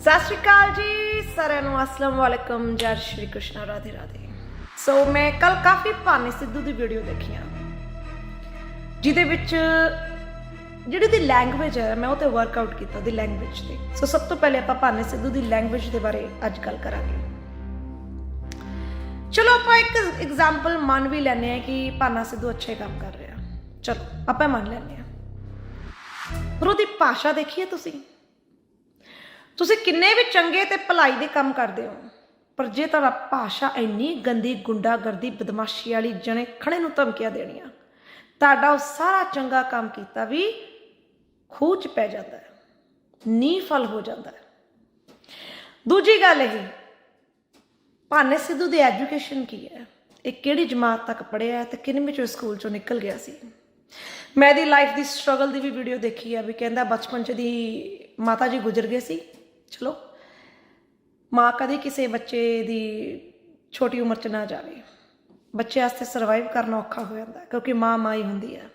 ਸਤਿ ਸ਼੍ਰੀ ਅਕਾਲ ਜੀ, ਸਾਰਿਆਂ ਨੂੰ ਅਸਲਾਮ ਵਾਲੇਕਮ, ਜੈ ਸ਼੍ਰੀ ਕ੍ਰਿਸ਼ਨ, ਰਾਧੇ ਰਾਧੇ। ਸੋ ਮੈਂ ਕੱਲ ਕਾਫੀ ਭਾਨੇ ਸਿੱਧੂ ਦੀ ਵੀਡੀਓ ਦੇਖੀਆਂ ਜਿਹਦੇ ਵਿੱਚ ਜਿਹੜੀ ਦੀ ਲੈਂਗੁਏਜ ਹੈ, ਮੈਂ ਉਹ ਤੇ ਵਰਕਆਊਟ ਕੀਤਾ ਉਹਦੀ ਲੈਂਗੁਏਜ ਤੇ। ਸੋ ਸਭ ਤੋਂ ਪਹਿਲੇ ਆਪਾਂ ਭਾਨੇ ਸਿੱਧੂ ਦੀ ਲੈਂਗੁਏਜ ਦੇ ਬਾਰੇ ਅੱਜ ਗੱਲ ਕਰਾਂਗੇ। ਚਲੋ, ਆਪਾਂ ਇੱਕ ਐਗਜ਼ਾਮਪਲ ਮੰਨ ਵੀ ਲੈਂਦੇ ਆ ਕਿ ਭਾਨਾ ਸਿੱਧੂ ਅੱਛੇ ਕੰਮ ਕਰ ਰਿਹਾ। ਚਲੋ, ਆਪਾਂ ਮੰਨ ਲੈਂਦੇ ਆ ਪਰ ਉਹਦੀ ਭਾਸ਼ਾ ਦੇਖੀਏ ਤੁਸੀਂ? ਤੁਸੀਂ ਕਿੰਨੇ ਵੀ ਚੰਗੇ ਤੇ ਭਲਾਈ ਦੇ ਕੰਮ ਕਰਦੇ ਹੋ, ਪਰ ਜੇ ਤੁਹਾਡਾ ਭਾਸ਼ਾ ਇੰਨੀ ਗੰਦੀ ਗੁੰਡਾਗਰਦੀ, ਬਦਮਾਸ਼ੀ ਵਾਲੀ ਜਣੇ ਖਣੇ ਨੂੰ ਧਮਕੀਆਂ ਦੇਣੀਆਂ, ਤੁਹਾਡਾ ਉਹ ਸਾਰਾ ਚੰਗਾ ਕੰਮ ਕੀਤਾ ਵੀ ਖੂਹ 'ਚ ਪੈ ਜਾਂਦਾ ਹੈ ਨੀਫਲ ਹੋ ਜਾਂਦਾ ਹੈ। ਦੂਜੀ ਗੱਲ ਇਹ, ਭਾਨੇ ਸਿੱਧੂ ਦੀ ਐਜੂਕੇਸ਼ਨ ਕੀ ਹੈ? ਇਹ ਕਿਹੜੀ ਜਮਾਤ ਤੱਕ ਪੜ੍ਹਿਆ ਹੈ ਤੇ ਕਿੰਨੇ ਚੋਂ ਸਕੂਲ ਚੋਂ ਨਿਕਲ ਗਿਆ ਸੀ? ਮੈਂ ਦੀ ਲਾਈਫ ਦੀ ਸਟਰਗਲ ਦੀ ਵੀ ਵੀਡੀਓ ਦੇਖੀ ਆ ਵੀ ਕਹਿੰਦਾ ਬਚਪਨ ਚ ਦੀ ਮਾਤਾ ਜੀ ਗੁਜ਼ਰ ਗਏ ਸੀ। ਚਲੋ, ਮਾਂ ਕਦੇ ਕਿਸੇ ਬੱਚੇ ਦੀ ਛੋਟੀ ਉਮਰ ਚ ਨਾ ਜਾਵੇ। ਬੱਚੇ ਵਾਸਤੇ ਸਰਵਾਈਵ ਕਰਨਾ ਔਖਾ ਹੋ ਜਾਂਦਾ, ਕਿਉਂਕਿ ਮਾਂ ਮਾਂ ਹੀ ਹੁੰਦੀ ਆ।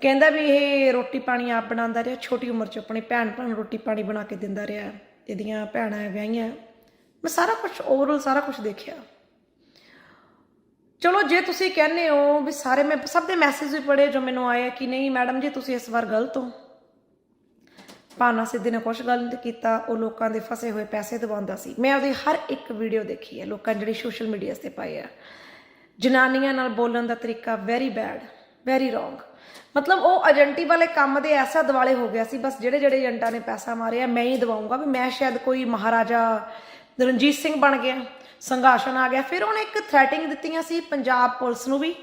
ਕਹਿੰਦਾ ਵੀ ਇਹ ਰੋਟੀ ਪਾਣੀ ਆਪ ਬਣਾਉਂਦਾ ਰਿਹਾ, ਛੋਟੀ ਉਮਰ ਚ ਆਪਣੀ ਭੈਣ ਭਰਾ ਨੂੰ ਰੋਟੀ ਪਾਣੀ ਬਣਾ ਕੇ ਦਿੰਦਾ ਰਿਹਾ, ਇਹਦੀਆਂ ਭੈਣਾਂ ਵਿਆਹੀਆਂ। ਮੈਂ ਸਾਰਾ ਕੁਝ ਓਵਰਆਲ ਸਾਰਾ ਕੁਝ ਦੇਖਿਆ। ਚਲੋ, ਜੇ ਤੁਸੀਂ ਕਹਿੰਦੇ ਹੋ ਵੀ ਸਾਰੇ ਮੈਂ, ਸਭ ਦੇ ਮੈਸੇਜ ਵੀ ਪੜ੍ਹੇ ਜੋ ਮੈਨੂੰ ਆਏ ਕਿ ਨਹੀਂ ਮੈਡਮ ਜੀ, ਤੁਸੀਂ ਇਸ ਵਾਰ ਗਲਤ ਹੋ। ਪਾਨਾ ਸਿੱਧੇ ਨੇ ਕੁਛ ਗੱਲ ਨਹੀਂ ਕੀਤਾ, ਉਹ ਲੋਕਾਂ ਦੇ ਫਸੇ ਹੋਏ ਪੈਸੇ ਦਵਾਉਂਦਾ ਸੀ। ਮੈਂ ਉਹਦੀ ਹਰ ਇੱਕ ਵੀਡੀਓ ਦੇਖੀ ਹੈ, ਲੋਕਾਂ ਜਿਹੜੀ ਸੋਸ਼ਲ ਮੀਡੀਆ ਤੇ ਪਾਈ ਆ ਜਨਾਨੀਆਂ ਨਾਲ ਬੋਲਣ ਦਾ ਤਰੀਕਾ ਵੈਰੀ ਬੈਡ ਵੈਰੀ ਰੋਂਗ ਮਤਲਬ ਉਹ ਏਜੰਟੀ ਵਾਲੇ ਕੰਮ ਦੇ ਐਸਾ ਦਿਵਾਲੇ ਹੋ ਗਿਆ ਸੀ, ਬਸ ਜਿਹੜੇ ਜਿਹੜੇ ਏਜੰਟਾਂ ਨੇ ਪੈਸਾ ਮਾਰਿਆ, ਮੈਂ ਹੀ ਦਵਾਉਂਗਾ ਵੀ ਮੈਂ ਸ਼ਾਇਦ ਕੋਈ ਮਹਾਰਾਜਾ ਰਣਜੀਤ ਸਿੰਘ ਬਣ ਗਿਆ ਸੰਘਾਸ਼ਣ ਆ ਗਿਆ। ਫਿਰ ਉਹਨੇ ਇੱਕ ਥ੍ਰੈਟਿੰਗ ਦਿੱਤੀਆਂ ਸੀ, ਪੰਜਾਬ ਪੁਲਿਸ ਨੂੰ ਵੀ,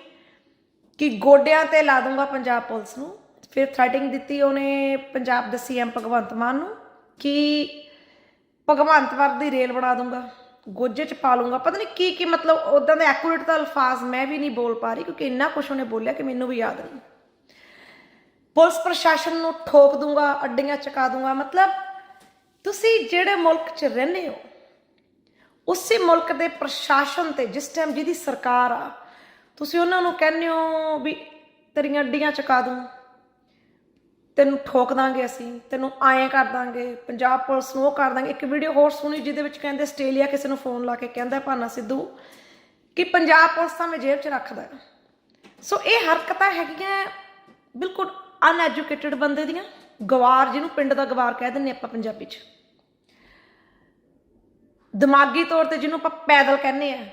ਕਿ ਗੋਡਿਆਂ ਤੇ ਲਾ ਦੂੰਗਾ ਪੰਜਾਬ ਪੁਲਿਸ ਨੂੰ। ਫਿਰ ਥ੍ਰੈਟਿੰਗ ਦਿੱਤੀ ਉਹਨੇ ਪੰਜਾਬ ਦੇ ਸੀਐਮ ਭਗਵੰਤ ਮਾਨ ਨੂੰ ਕਿ ਭਗਵੰਤ ਵਰ ਦੀ ਰੇਲ ਬਣਾ ਦੂੰਗਾ, ਗੋਜੇ ਚ ਪਾ ਲੂੰਗਾ। ਪਤਾ ਨਹੀਂ ਕੀ ਕੀ ਮਤਲਬ ਉਦਾਂ ਦੇ ਐਕੂਰੇਟ ਦਾ ਅਲਫਾਜ਼ ਮੈਂ ਵੀ ਨਹੀਂ ਬੋਲ ਪਾ ਰਹੀ ਕਿਉਂਕਿ ਇੰਨਾ ਕੁਝ ਉਹਨੇ ਬੋਲਿਆ ਕਿ ਮੈਨੂੰ ਵੀ ਯਾਦ ਨਹੀਂ। ਪੁਲਿਸ ਪ੍ਰਸ਼ਾਸਨ ਨੂੰ ਠੋਕ ਦੂੰਗਾ, ਅੱਡੀਆਂ ਚਕਾ ਦੂੰਗਾ। ਮਤਲਬ ਤੁਸੀਂ ਜਿਹੜੇ ਮੁਲਕ 'ਚ ਰਹਿੰਦੇ ਹੋ, ਉਸੇ ਮੁਲਕ ਦੇ ਪ੍ਰਸ਼ਾਸਨ ਤੇ ਜਿਸ ਟਾਈਮ ਜਿਹਦੀ ਸਰਕਾਰ ਆ, ਤੁਸੀਂ ਉਹਨਾਂ ਨੂੰ ਕਹਿੰਦੇ ਹੋ ਵੀ ਤੇਰੀਆਂ ਅੱਡੀਆਂ ਚਕਾ ਦੂੰ। ਤੈਨੂੰ ਠੋਕ ਦਾਂਗੇ ਅਸੀਂ, ਤੈਨੂੰ ਆਏ ਕਰ ਦਾਂਗੇ, ਪੰਜਾਬ ਪੁਲਿਸ ਨੂੰ ਉਹ ਕਰ ਦਾਂਗੇ। ਇੱਕ ਵੀਡੀਓ ਹੋਰ ਸੁਣੀ ਜਿਹਦੇ ਵਿੱਚ ਕਹਿੰਦੇ ਆਸਟ੍ਰੇਲੀਆ ਕਿਸੇ ਨੂੰ ਫੋਨ ਲਾ ਕੇ ਕਹਿੰਦਾ ਭਾਨਾ ਸਿੱਧੂ, ਕਿ ਪੰਜਾਬ ਪੁਲਿਸ ਤਾਂ ਮੈਂ ਜੇਬ 'ਚ ਰੱਖਦਾ ਸੋ ਇਹ ਹਰਕਤਾਂ ਹੈਗੀਆਂ ਬਿਲਕੁਲ ਅਨਐਜੂਕੇਟਿਡ ਬੰਦੇ ਦੀਆਂ। ਗਵਾਰ ਜਿਹਨੂੰ ਪਿੰਡ ਦਾ ਗਵਾਰ ਕਹਿ ਦਿੰਨੇ ਆਪਾਂ ਪੰਜਾਬੀ 'ਚ। ਦਿਮਾਗੀ ਤੌਰ ਤੇ ਜਿਹਨੂੰ ਆਪਾਂ ਪੈਦਲ ਕਹਿੰਦੇ ਆ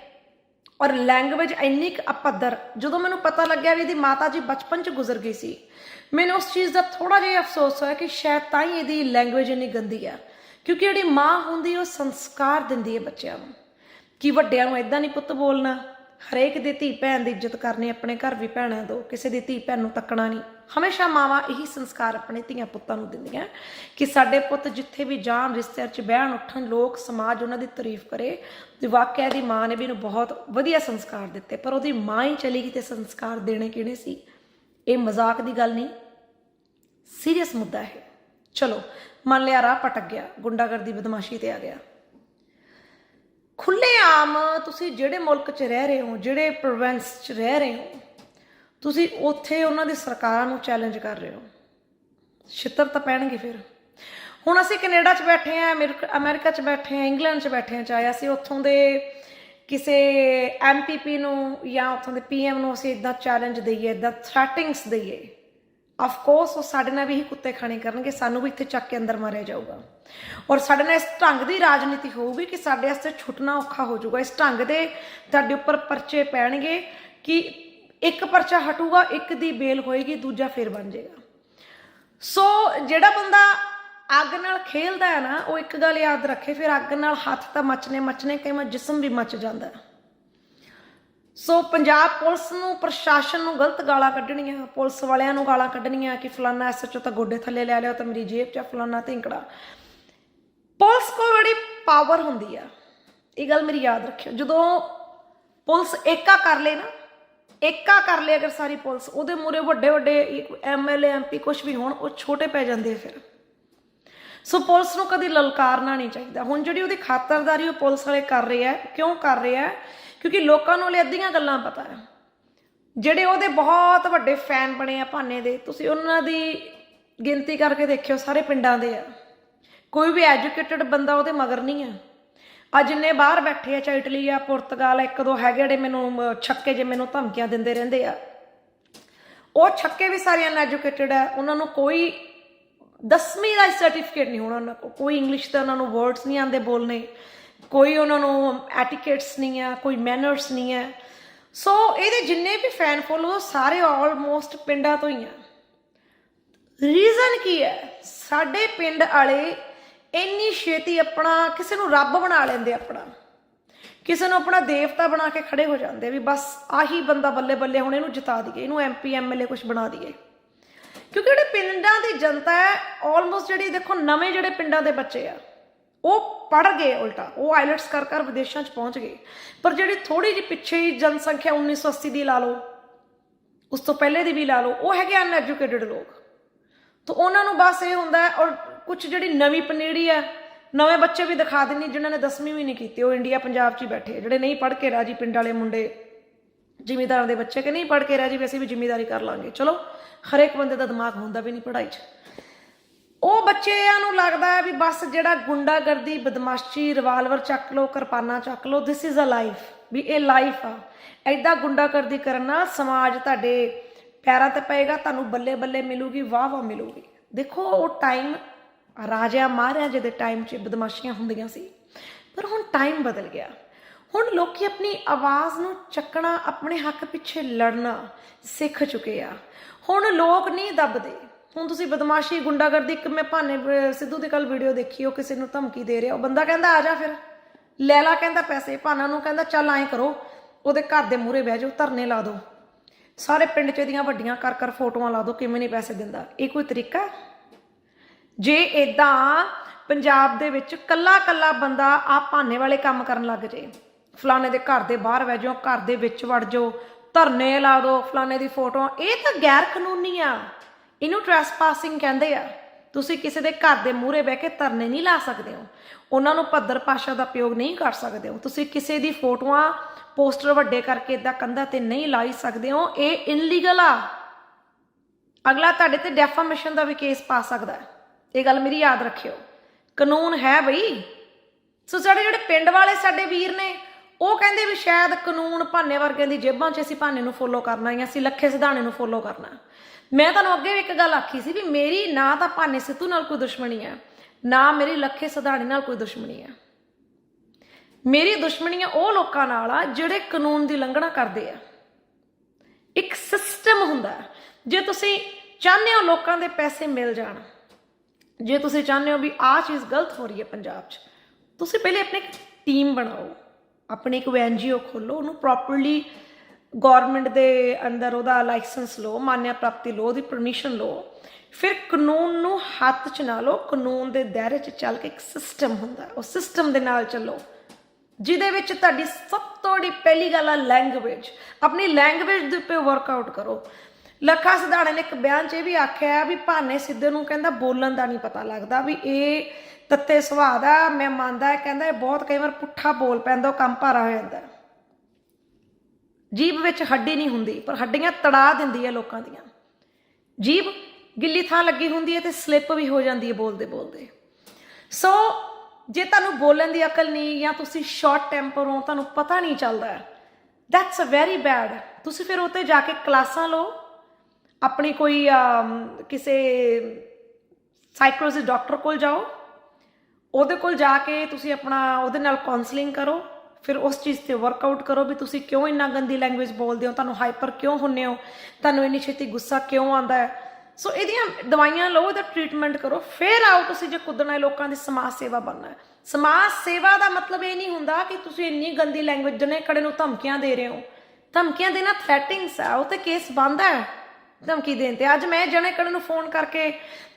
ਔਰ ਲੈਂਗੁਏਜ ਇੰਨੀ ਕੁ ਅਪੱਧਰ, ਜਦੋਂ ਮੈਨੂੰ ਪਤਾ ਲੱਗਿਆ ਵੀ ਇਹਦੀ ਮਾਤਾ ਜੀ ਬਚਪਨ 'ਚ ਗੁਜ਼ਰ ਗਈ ਸੀ, ਮੈਨੂੰ ਉਸ ਚੀਜ਼ ਦਾ ਥੋੜਾ ਜਿਹਾ ਅਫਸੋਸ ਹੋਇਆ ਕਿ ਸ਼ਾਇਦ ਤਾਂ ਹੀ ਇਹਦੀ ਲੈਂਗੁਏਜ ਇੰਨੀ ਗੰਦੀ ਆ ਕਿਉਂਕਿ ਜਿਹੜੀ ਮਾਂ ਹੁੰਦੀ ਉਹ ਸੰਸਕਾਰ ਦਿੰਦੀ ਹੈ ਬੱਚਿਆਂ ਨੂੰ, ਕਿ ਵੱਡਿਆਂ ਨੂੰ ਇਦਾਂ ਨਹੀਂ ਪੁੱਤ ਬੋਲਣਾ ਹਰੇਕ ਦੀ ਧੀ ਭੈਣ ਦੀ ਇੱਜ਼ਤ ਕਰਨੀ ਆਪਣੇ ਘਰ ਵੀ ਭੈਣਾਂ ਦੋ, ਕਿਸੇ ਦੀ ਧੀ ਭੈਣ ਨੂੰ ਤੱਕਣਾ ਨਹੀਂ। ਹਮੇਸ਼ਾ ਮਾਵਾਂ ਇਹੀ ਸੰਸਕਾਰ ਆਪਣੇ ਧੀਆਂ ਪੁੱਤਾਂ ਨੂੰ ਦਿੰਦੀਆਂ ਕਿ ਸਾਡੇ ਪੁੱਤ ਜਿੱਥੇ ਵੀ ਜਾਣ, ਰਿਸ਼ਤਿਆਂ 'ਚ ਬਹਿਣ, ਉੱਠਣ, ਲੋਕ, ਸਮਾਜ ਉਹਨਾਂ ਦੀ ਤਾਰੀਫ ਕਰੇ। ਤੇ ਵਾਕਿਆ ਦੀ ਮਾਂ ਨੇ ਵੀ ਇਹਨੂੰ ਬਹੁਤ ਵਧੀਆ ਸੰਸਕਾਰ ਦਿੱਤੇ, ਪਰ ਉਹਦੀ ਮਾਂ ਹੀ ਚਲੀ ਗਈ ਤੇ ਸੰਸਕਾਰ ਦੇਣੇ ਕਿਹਨੇ ਸੀ? ਇਹ ਮਜ਼ਾਕ ਦੀ ਗੱਲ ਨਹੀਂ ਸੀਰੀਅਸ ਮੁੱਦਾ ਹੈ ਚਲੋ, ਮੰਨ ਲਿਆ ਰਾਹ ਪਟਕ ਗਿਆ, ਗੁੰਡਾਗਰਦੀ, ਬਦਮਾਸ਼ੀ ਤੇ ਆ ਗਿਆ। ਖੁੱਲੇ ਆਮ ਤੁਸੀਂ ਜਿਹੜੇ ਮੁਲਕ 'ਚ ਰਹਿ ਰਹੇ ਹੋ, ਜਿਹੜੇ ਪ੍ਰੋਵਿੰਸ 'ਚ ਰਹਿ ਰਹੇ ਹੋ, ਤੁਸੀਂ ਉੱਥੇ ਉਹਨਾਂ ਦੀ ਸਰਕਾਰਾਂ ਨੂੰ ਚੈਲੰਜ ਕਰ ਰਹੇ ਹੋ। ਛਿੱਤਰ ਤਾਂ ਪੈਣਗੇ ਫਿਰ। ਹੁਣ ਅਸੀਂ ਕੈਨੇਡਾ 'ਚ ਬੈਠੇ ਆ ਅਮਰੀਕਾ 'ਚ ਬੈਠੇ ਆ ਇੰਗਲੈਂਡ 'ਚ ਬੈਠੇ ਆ ਚਾਹੇ ਅਸੀਂ ਉੱਥੋਂ ਦੇ ਕਿਸੇ ਐਮਪੀਪੀ ਨੂੰ ਜਾਂ ਉੱਥੋਂ ਦੇ ਪੀਐਮ ਨੂੰ ਅਸੀਂ ਇਦਾਂ ਚੈਲੰਜ ਦਈਏ ਇਦਾਂ ਥ੍ਰੈਟਿੰਗਸ ਦਈਏ। ਆਫ ਕੋਰਸ ਉਹ ਸਾਡੇ ਨਾਲ ਵੀ ਹੀ ਕੁੱਤੇ ਖਾਣੇ ਕਰਨਗੇ, ਸਾਨੂੰ ਵੀ ਇੱਥੇ ਚੱਕ ਕੇ ਅੰਦਰ ਮਾਰਿਆ ਜਾਊਗਾ। ਔਰ ਸਾਡੇ ਨਾਲ ਇਸ ਢੰਗ ਦੀ ਰਾਜਨੀਤੀ ਹੋਊਗੀ ਕਿ ਸਾਡੇ ਵਾਸਤੇ ਛੁੱਟਣਾ ਔਖਾ ਹੋ ਜਾਊਗਾ। ਇਸ ਢੰਗ ਦੇ ਤੁਹਾਡੇ ਉੱਪਰ ਪਰਚੇ ਪੈਣਗੇ ਕਿ ਇੱਕ ਪਰਚਾ ਹਟੂਗਾ, ਇੱਕ ਦੀ ਬੇਲ ਹੋਏਗੀ, ਦੂਜਾ ਫੇਰ ਬਣ ਜਾਏਗਾ। ਸੋ ਜਿਹੜਾ ਬੰਦਾ ਅੱਗ ਨਾਲ ਖੇਲਦਾ ਹੈ ਨਾ, ਉਹ ਇੱਕ ਗੱਲ ਯਾਦ ਰੱਖੇ, ਫਿਰ ਅੱਗ ਨਾਲ ਹੱਥ ਤਾਂ ਮੱਚਨੇ ਮੱਚਨੇ ਕਈ ਵਾਰ ਜਿਸਮ ਵੀ ਮੱਚ ਜਾਂਦਾ ਹੈ। ਸੋ ਪੰਜਾਬ ਪੁਲਿਸ ਨੂੰ, ਪ੍ਰਸ਼ਾਸਨ ਨੂੰ ਗਲਤ ਗਾਲਾਂ ਕੱਢਣੀਆਂ, ਪੁਲਿਸ ਵਾਲਿਆਂ ਨੂੰ ਗਾਲਾਂ ਕੱਢਣੀਆਂ ਕਿ ਫਲਾਨਾ ਐਸਐਚਓ ਤਾਂ ਗੋਡੇ ਥੱਲੇ ਲੈ ਲਿਆ ਤਾਂ ਮੇਰੀ ਜੇਬ 'ਚ ਫਲਾਨਾ ਢਿੰਕੜਾ ਪੁਲਿਸ ਕੋਲ ਬੜੀ ਪਾਵਰ ਹੁੰਦੀ ਆ। ਇਹ ਗੱਲ ਮੇਰੀ ਯਾਦ ਰੱਖਿਓ। ਜਦੋਂ ਪੁਲਿਸ ਏਕਾ ਕਰ ਲੇ ਨਾ, ਏਕਾ ਕਰ ਲੇ ਅਗਰ ਸਾਰੀ ਪੁਲਿਸ, ਉਹਦੇ ਮੂਰੇ ਵੱਡੇ ਵੱਡੇ ਐਮਐਲਏ ਐਮਪੀ ਕੁਝ ਵੀ ਹੋਣ, ਉਹ ਛੋਟੇ ਪੈ ਜਾਂਦੇ ਆ ਫਿਰ। ਸੋ ਪੁਲਿਸ ਨੂੰ ਕਦੀ ਲਲਕਾਰਨਾ ਨਹੀਂ ਚਾਹੀਦਾ। ਹੁਣ ਜਿਹੜੀ ਉਹਦੀ ਖਾਤਰਦਾਰੀ ਉਹ ਪੁਲਿਸ ਵਾਲੇ ਕਰ ਰਹੇ ਆ, ਕਿਉਂ ਕਰ ਰਹੇ ਆ? ਕਿਉਂਕਿ ਲੋਕਾਂ ਨੂੰ ਲੈ ਅੱਧੀਆਂ ਗੱਲਾਂ ਪਤਾ ਹੈ। ਜਿਹੜੇ ਉਹਦੇ ਬਹੁਤ ਵੱਡੇ ਫੈਨ ਬਣੇ ਆ ਭਾਨੇ ਦੇ, ਤੁਸੀਂ ਉਹਨਾਂ ਦੀ ਗਿਣਤੀ ਕਰਕੇ ਦੇਖਿਓ, ਸਾਰੇ ਪਿੰਡਾਂ ਦੇ ਆ। ਕੋਈ ਵੀ ਐਜੂਕੇਟਡ ਬੰਦਾ ਉਹਦੇ ਮਗਰ ਨਹੀਂ ਆ। ਆ ਜਿੰਨੇ ਬਾਹਰ ਬੈਠੇ ਆ, ਚਾਹੇ ਇਟਲੀ ਆ, ਪੁਰਤਗਾਲ ਇੱਕ ਦੋ ਹੈਗੇ ਜਿਹੜੇ ਮੈਨੂੰ ਛੱਕੇ ਜੇ ਮੈਨੂੰ ਧਮਕੀਆਂ ਦਿੰਦੇ ਰਹਿੰਦੇ ਆ। ਉਹ ਛੱਕੇ ਵੀ ਸਾਰੇ ਅਨਐਜੂਕੇਟਿਡ ਆ, ਉਹਨਾਂ ਨੂੰ ਕੋਈ ਦਸਵੀਂ ਦਾ ਸਰਟੀਫਿਕੇਟ ਨਹੀਂ ਹੋਣਾ ਉਹਨਾਂ ਕੋਲ। ਕੋਈ ਇੰਗਲਿਸ਼ ਦਾ ਉਹਨਾਂ ਨੂੰ ਵਰਡਸ ਨਹੀਂ ਆਉਂਦੇ ਬੋਲਣੇ। ਕੋਈ ਉਹਨਾਂ ਨੂੰ ਐਟੀਕੇਟਸ ਨਹੀਂ ਆ, ਕੋਈ ਮੈਨਰਸ ਨਹੀਂ ਆ। ਸੋ ਇਹਦੇ ਜਿੰਨੇ ਵੀ ਫੈਨ ਫੋਲੋ ਸਾਰੇ ਆਲਮੋਸਟ ਪਿੰਡਾਂ ਤੋਂ ਹੀ ਆ। ਰੀਜ਼ਨ ਕੀ ਹੈ ਸਾਡੇ ਪਿੰਡ ਵਾਲੇ ਇੰਨੀ ਛੇਤੀ ਆਪਣਾ ਕਿਸੇ ਨੂੰ ਰੱਬ ਬਣਾ ਲੈਂਦੇ ਆਪਣਾ। ਕਿਸੇ ਨੂੰ ਆਪਣਾ ਦੇਵਤਾ ਬਣਾ ਕੇ ਖੜੇ ਹੋ ਜਾਂਦੇ ਵੀ ਬਸ ਆਹੀ ਬੰਦਾ ਬੱਲੇ ਬੱਲੇ ਹੁਣ ਇਹਨੂੰ ਜਿਤਾ ਦਈਏ, ਇਹਨੂੰ ਐਮਪੀ ਐਮਐਲਏ ਕੁਝ ਬਣਾ ਦਈਏ। ਕਿਉਂਕਿ ਜਿਹੜੇ ਪਿੰਡਾਂ ਦੀ ਜਨਤਾ ਹੈ ਆਲਮੋਸਟ ਜਿਹੜੀ ਦੇਖੋ ਨਵੇਂ ਜਿਹੜੇ ਪਿੰਡਾਂ ਦੇ ਬੱਚੇ ਆ ਉਹ ਪੜ ਗਏ ਉਲਟਾ, ਉਹ ਆਇਲਟਸ ਕਰ ਕਰ ਵਿਦੇਸ਼ਾਂ 'ਚ ਪਹੁੰਚ ਗਏ। ਪਰ ਜਿਹੜੀ ਥੋੜੀ ਜਿਹੀ ਪਿੱਛੇ ਹੀ ਜਨਸੰਖਿਆ 1980 ਦੀ ਲਾ ਲਓ, ਉਸ ਤੋਂ ਪਹਿਲੇ ਦੀ ਵੀ ਲਾ ਲਓ, ਉਹ ਹੈਗੇ ਅਨਐਜੂਕੇਟਿਡ ਲੋਕ। ਤਾਂ ਉਹਨਾਂ ਨੂੰ ਬਸ ਇਹ ਹੁੰਦਾ ਔਰ ਕੁਝ ਜਿਹੜੀ ਨਵੀਂ ਪਨੀੜੀ ਹੈ, ਨਵੇਂ ਬੱਚੇ ਵੀ ਦਿਖਾ ਦਿੰਨੀ ਜਿਨ੍ਹਾਂ ਨੇ 10ਵੀਂ ਵੀ ਨਹੀਂ ਕੀਤੀ, ਉਹ ਇੰਡੀਆ, ਪੰਜਾਬ 'ਚ ਹੀ ਬੈਠੇ, ਜਿਹੜੇ ਨਹੀਂ ਪੜ੍ਹ ਕੇ ਰਾਜੀ ਪਿੰਡ ਵਾਲੇ ਮੁੰਡੇ, ਜ਼ਿਮੀਦਾਰਾਂ ਦੇ ਬੱਚੇ, ਕਿ ਨਹੀਂ ਪੜ੍ਹ ਕੇ ਰਾਜੀ, ਵੀ ਅਸੀਂ ਵੀ ਜ਼ਿਮੀਦਾਰੀ ਕਰ ਲਾਂਗੇ। ਚਲੋ, ਹਰੇਕ ਬੰਦੇ ਦਾ ਦਿਮਾਗ ਹੁੰਦਾ ਵੀ ਨਹੀਂ ਪੜ੍ਹਾਈ 'ਚ। ਉਹ ਬੱਚਿਆਂ ਨੂੰ ਲੱਗਦਾ ਹੈ ਵੀ ਬਸ ਜਿਹੜਾ ਗੁੰਡਾਗਰਦੀ, ਬਦਮਾਸ਼ੀ ਰਿਵਾਲਵਰ ਚੱਕ ਲਓ, ਕਿਰਪਾਨਾਂ ਚੱਕ ਲਓ ਥਿਸ ਇਜ਼ ਅ ਲਾਈਫ ਵੀ ਇਹ ਲਾਈਫ ਆ। ਐਦਾਂ ਗੁੰਡਾਗਰਦੀ ਕਰਨ ਨਾਲ ਸਮਾਜ ਤੁਹਾਡੇ ਪੈਰਾਂ ਤੇ ਪਏਗਾ, ਤੁਹਾਨੂੰ ਬੱਲੇ ਬੱਲੇ ਮਿਲੂਗੀ ਵਾਹ ਵਾਹ ਮਿਲੂਗੀ। ਦੇਖੋ, ਉਹ ਟਾਈਮ ਰਾਜਿਆਂ ਮਹਾਰਾਜੇ ਦੇ ਟਾਈਮ 'ਚ ਬਦਮਾਸ਼ੀਆਂ ਹੁੰਦੀਆਂ ਸੀ, ਪਰ ਹੁਣ ਟਾਈਮ ਬਦਲ ਗਿਆ। ਹੁਣ ਲੋਕੀ ਆਪਣੀ ਆਵਾਜ਼ ਨੂੰ ਚੱਕਣਾ, ਆਪਣੇ ਹੱਕ ਪਿੱਛੇ ਲੜਨਾ ਸਿੱਖ ਚੁੱਕੇ ਆ। ਹੁਣ ਲੋਕ ਨਹੀਂ ਦੱਬਦੇ। ਹੁਣ ਤੁਸੀਂ ਬਦਮਾਸ਼ੀ, ਗੁੰਡਾਗਰਦੀ, ਇੱਕ ਮੈਂ ਭਾਨੇ, ਅਹ, ਸਿੱਧੂ ਦੀ ਕੱਲ ਵੀਡੀਓ ਦੇਖੀ, ਉਹ ਕਿਸੇ ਨੂੰ ਧਮਕੀ ਦੇ ਰਿਹਾ। ਉਹ ਬੰਦਾ ਕਹਿੰਦਾ, ਆ ਜਾ ਫਿਰ। ਲੈਲਾ ਕਹਿੰਦਾ, ਪੈਸੇ ਭਾਨਾ ਨੂੰ। ਕਹਿੰਦਾ, ਚੱਲ ਐਂ ਕਰੋ, ਉਹਦੇ ਘਰ ਦੇ ਮੂਹਰੇ ਬਹਿ ਜਾਓ, ਧਰਨੇ ਲਾ ਦਿਓ। ਸਾਰੇ ਪਿੰਡ 'ਚ ਇਹਦੀਆਂ ਵੱਡੀਆਂ ਕਰ ਕਰ ਫੋਟੋਆਂ ਲਾ ਦਿਓ, ਕਿਵੇਂ ਨਹੀਂ ਪੈਸੇ ਦਿੰਦਾ। ਇਹ ਕੋਈ ਤਰੀਕਾ ਹੈ? ਜੇ ਇਦਾਂ ਪੰਜਾਬ ਦੇ ਵਿੱਚ ਕੱਲਾ ਕੱਲਾ ਬੰਦਾ ਆ ਭਾਨੇ ਵਾਲੇ ਕੰਮ ਕਰਨ ਲੱਗ ਜੇ, ਫਲਾਣੇ ਦੇ ਘਰ ਦੇ ਬਾਹਰ ਬਹਿ ਜਾਓ, ਘਰ ਦੇ ਵਿੱਚ ਵੜ ਜਾਓ, ਧਰਨੇ ਲਾ ਦਿਓ, ਫਲਾਣੇ ਦੀ ਫੋਟੋ ਇਹ ਤਾਂ ਗੈਰ ਕਾਨੂੰਨੀ ਆ। ਇਹਨੂੰ ਟ੍ਰੈਸਪਾਸਿੰਗ ਕਹਿੰਦੇ ਆ। ਤੁਸੀਂ ਕਿਸੇ ਦੇ ਘਰ ਦੇ ਮੂਹਰੇ ਬਹਿ ਕੇ ਧਰਨੇ ਨਹੀਂ ਲਾ ਸਕਦੇ ਹੋ। ਉਹਨਾਂ ਨੂੰ ਭੱਦਰ ਭਾਸ਼ਾ ਦਾ ਪ੍ਰਯੋਗ ਨਹੀਂ ਕਰ ਸਕਦੇ ਹੋ। ਤੁਸੀਂ ਕਿਸੇ ਦੀ ਫੋਟੋਆਂ, ਪੋਸਟਰ ਵੱਡੇ ਕਰਕੇ ਇਦਾਂ ਕੰਧਾਂ ਤੇ ਨਹੀਂ ਲਾਈ ਸਕਦੇ ਹੋ। ਇਹ ਇਨਲੀਗਲ ਆ। ਅਗਲਾ ਤੁਹਾਡੇ ਤੇ ਡੈਫਾਮੇਸ਼ਨ ਦਾ ਵੀ ਕੇਸ ਪਾ ਸਕਦਾ ਹੈ। ਇਹ ਗੱਲ ਮੇਰੀ ਯਾਦ ਰੱਖਿਓ। ਕਾਨੂੰਨ ਹੈ ਬਈ। ਸੋ ਸਾਡੇ ਜਿਹੜੇ ਪਿੰਡ ਵਾਲੇ, ਸਾਡੇ ਵੀਰ ਨੇ ਉਹ ਕਹਿੰਦੇ ਵੀ ਸ਼ਾਇਦ ਕਾਨੂੰਨ ਭਾਨੇ ਵਰਗਿਆਂ ਦੀ ਜੇਬਾਂ 'ਚ ਅਸੀਂ ਭਾਨੇ ਨੂੰ ਫੋਲੋ ਕਰਨਾ ਜਾਂ ਅਸੀਂ ਲੱਖੇ ਸਿਧਾਣੇ ਨੂੰ ਫੋਲੋ ਕਰਨਾ। ਮੈਂ ਤੁਹਾਨੂੰ ਅੱਗੇ ਵੀ ਇੱਕ ਗੱਲ ਆਖੀ ਸੀ ਵੀ ਮੇਰੀ ਨਾ ਤਾਂ ਭਾਨੇ ਸਿੱਧੂ ਨਾਲ ਕੋਈ ਦੁਸ਼ਮਣੀ ਹੈ ਨਾ ਮੇਰੀ ਲੱਖੇ ਸਿਧਾਣੇ ਨਾਲ ਕੋਈ ਦੁਸ਼ਮਣੀ ਹੈ ਮੇਰੀ ਦੁਸ਼ਮਣੀ ਆ ਉਹ ਲੋਕਾਂ ਨਾਲ ਆ ਜਿਹੜੇ ਕਾਨੂੰਨ ਦੀ ਲੰਘਣਾ ਕਰਦੇ ਆ। ਇੱਕ ਸਿਸਟਮ ਹੁੰਦਾ, ਜੇ ਤੁਸੀਂ ਚਾਹੁੰਦੇ ਹੋ ਲੋਕਾਂ ਦੇ ਪੈਸੇ ਮਿਲ ਜਾਣ, ਜੇ ਤੁਸੀਂ ਚਾਹੁੰਦੇ ਹੋ ਵੀ ਆਹ ਚੀਜ਼ ਗਲਤ ਹੋ ਰਹੀ ਹੈ ਪੰਜਾਬ 'ਚ, ਤੁਸੀਂ ਪਹਿਲੇ ਆਪਣੀ ਟੀਮ ਬਣਾਓ। ਆਪਣੀ ਇੱਕ ਐਨਜੀਓ ਖੋਲੋ ਉਹਨੂੰ ਪ੍ਰੋਪਰਲੀ ਗਵਰਨਮੈਂਟ ਦੇ ਅੰਦਰ ਉਹਦਾ ਲਾਇਸੈਂਸ ਲਓ ਮਾਨਿਆ ਪ੍ਰਾਪਤੀ ਲਓ, ਉਹਦੀ ਪਰਮਿਸ਼ਨ ਲਓ। ਫਿਰ ਕਾਨੂੰਨ ਨੂੰ ਹੱਥ 'ਚ ਨਾ ਲਓ, ਕਾਨੂੰਨ ਦੇ ਦਾਇਰੇ 'ਚ ਚੱਲ ਕੇ ਇੱਕ ਸਿਸਟਮ ਹੁੰਦਾ। ਉਹ ਸਿਸਟਮ ਦੇ ਨਾਲ ਚੱਲੋ। ਜਿਹਦੇ ਵਿੱਚ ਤੁਹਾਡੀ ਸਭ ਤੋਂ ਵੱਡੀ ਪਹਿਲੀ ਗੱਲ ਆ ਲੈਂਗੁਏਜ ਆਪਣੀ ਲੈਂਗੁਏਜ ਦੇ ਉੱਤੇ ਵਰਕਆਊਟ ਕਰੋ। ਲੱਖਾ ਸਿਧਾਣੇ ਨੇ ਇੱਕ ਬਿਆਨ 'ਚ ਇਹ ਵੀ ਆਖਿਆ ਵੀ ਭਾਨੇ ਸਿੱਧੇ ਨੂੰ ਕਹਿੰਦਾ ਬੋਲਣ ਦਾ ਨਹੀਂ ਪਤਾ ਲੱਗਦਾ ਵੀ ਇਹ ਤੱਤੇ ਸੁਭਾਅ ਦਾ, ਮੈਂ ਮੰਨਦਾ ਕਹਿੰਦਾ ਇਹ ਬਹੁਤ ਕਈ ਵਾਰ ਪੁੱਠਾ ਬੋਲ ਪੈਂਦਾ, ਉਹ ਕੰਮ ਭਾਰਾ ਹੋ ਜਾਂਦਾ। ਹੈ। ਜੀਭ ਵਿੱਚ ਹੱਡੀ ਨਹੀਂ ਹੁੰਦੀ, ਪਰ ਹੱਡੀਆਂ ਤੜਾ ਦਿੰਦੀ ਹੈ ਲੋਕਾਂ ਦੀਆਂ। ਜੀਭ ਗਿੱਲੀ ਥਾਂ ਲੱਗੀ ਹੁੰਦੀ ਹੈ ਤੇ ਸਲਿੱਪ ਵੀ ਹੋ ਜਾਂਦੀ ਹੈ ਬੋਲਦੇ ਬੋਲਦੇ। ਸੋ, ਜੇ ਤੁਹਾਨੂੰ ਬੋਲਣ ਦੀ ਅਕਲ ਨਹੀਂ ਜਾਂ ਤੁਸੀਂ ਸ਼ਾਰਟ ਟੈਂਪਰ ਹੋ, ਤੁਹਾਨੂੰ ਪਤਾ ਨਹੀਂ ਚੱਲਦਾ। ਦੈਟਸ ਅ ਵੈਰੀ ਬੈਡ ਤੁਸੀਂ ਫਿਰ ਉੱਤੇ ਜਾ ਕੇ ਕਲਾਸਾਂ ਲਓ। ਆਪਣੀ ਕੋਈ ਕਿਸੇ ਸਾਈਕੋਲੋਜਿਸਟ ਡਾਕਟਰ ਕੋਲ ਜਾਓ। ਉਹਦੇ ਕੋਲ ਜਾ ਕੇ ਤੁਸੀਂ ਆਪਣਾ ਉਹਦੇ ਨਾਲ ਕਾਉਂਸਲਿੰਗ ਕਰੋ, ਫਿਰ ਉਸ ਚੀਜ਼ ਤੇ ਵਰਕਆਊਟ ਕਰੋ ਵੀ ਤੁਸੀਂ ਕਿਉਂ ਇੰਨਾ ਗੰਦੀ ਲੈਂਗੁਏਜ ਬੋਲਦੇ ਹੋ, ਤੁਹਾਨੂੰ ਹਾਈਪਰ ਕਿਉਂ ਹੁੰਨੇ ਹੋ, ਤੁਹਾਨੂੰ ਇੰਨੀ ਛੇਤੀ ਗੁੱਸਾ ਕਿਉਂ ਆਉਂਦਾ ਹੈ? ਸੋ ਇਹਦੀਆਂ ਦਵਾਈਆਂ ਲਓ, ਇਹਦਾ ਟ੍ਰੀਟਮੈਂਟ ਕਰੋ, ਫਿਰ ਆਓ ਤੁਸੀਂ ਜੇ ਕੁੱਦਣਾ ਹੈ, ਲੋਕਾਂ ਦੀ ਸਮਾਜ ਸੇਵਾ ਬਣਨਾ ਹੈ। ਸਮਾਜ ਸੇਵਾ ਦਾ ਮਤਲਬ ਇਹ ਨਹੀਂ ਹੁੰਦਾ ਕਿ ਤੁਸੀਂ ਇੰਨੀ ਗੰਦੀ ਲੈਂਗੁਏਜ ਜਨੇ ਕੜੇ ਨੂੰ ਧਮਕੀਆਂ ਦੇ ਰਹੇ ਹੋ। ਧਮਕੀਆਂ ਦੇਣਾ ਥ੍ਰੈਟਿੰਗਸ ਆ ਉਹ ਤੇ ਕੇਸ ਬੰਦਾ ਹੈ ਧਮਕੀ ਦੇਣ ਤੇ। ਅੱਜ ਮੈਂ ਜਣੇ ਕੜੇ ਨੂੰ ਫੋਨ ਕਰਕੇ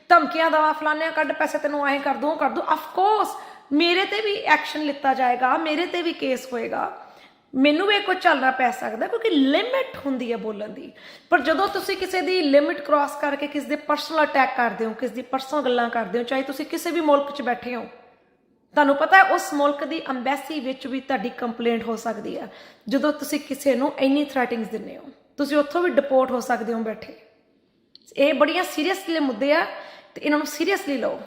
ਧਮਕੀਆਂ ਦਵਾ ਫਲਾਨਿਆਂ ਕੱਢ ਪੈਸੇ ਤੈਨੂੰ ਐਂ ਕਰ ਦੂੰ ਉਹ ਕਰ ਦੂੰ। ਆਫ ਕੋਰਸ ਮੇਰੇ ਤੇ ਵੀ ਐਕਸ਼ਨ ਲਿੱਤਾ ਜਾਏਗਾ, ਮੇਰੇ ਤੇ ਵੀ ਕੇਸ ਹੋਏਗਾ। ਮੈਨੂੰ ਵੀ ਕੁਝ ਚੱਲਣਾ ਪੈ ਸਕਦਾ ਕਿਉਂਕਿ ਲਿਮਿਟ ਹੁੰਦੀ ਹੈ ਬੋਲਣ ਦੀ। ਪਰ ਜਦੋਂ ਤੁਸੀਂ ਕਿਸੇ ਦੀ ਲਿਮਿਟ ਕ੍ਰਾਸ ਕਰਕੇ ਕਿਸੇ ਦੇ ਪਰਸਨਲ ਅਟੈਕ ਕਰਦੇ ਹੋ, ਕਿਸੇ ਦੀ ਪਰਸਨਲ ਗੱਲਾਂ ਕਰਦੇ ਹੋ, ਚਾਹੇ ਤੁਸੀਂ ਕਿਸੇ ਵੀ ਮੁਲਕ 'ਚ ਬੈਠੇ ਹੋ, ਤੁਹਾਨੂੰ ਪਤਾ ਹੈ ਉਸ ਮੁਲਕ ਦੀ ਅੰਬੈਸੀ ਵਿੱਚ ਵੀ ਤੁਹਾਡੀ ਕੰਪਲੇਂਟ ਹੋ ਸਕਦੀ ਹੈ। ਜਦੋਂ ਤੁਸੀਂ ਕਿਸੇ ਨੂੰ ਇੰਨੀ ਥ੍ਰੈਟਿੰਗਸ ਦਿੰਦੇ ਹੋ, ਤੁਸੀਂ ਉੱਥੋਂ ਵੀ ਡਿਪੋਰਟ ਹੋ ਸਕਦੇ ਹੋ ਬੈਠੇ। ਇਹ ਬੜੀਆਂ ਸੀਰੀਅਸ ਮੁੱਦੇ ਆ। ਤੇ ਇਹਨਾਂ ਨੂੰ ਸੀਰੀਅਸਲੀ ਲਓ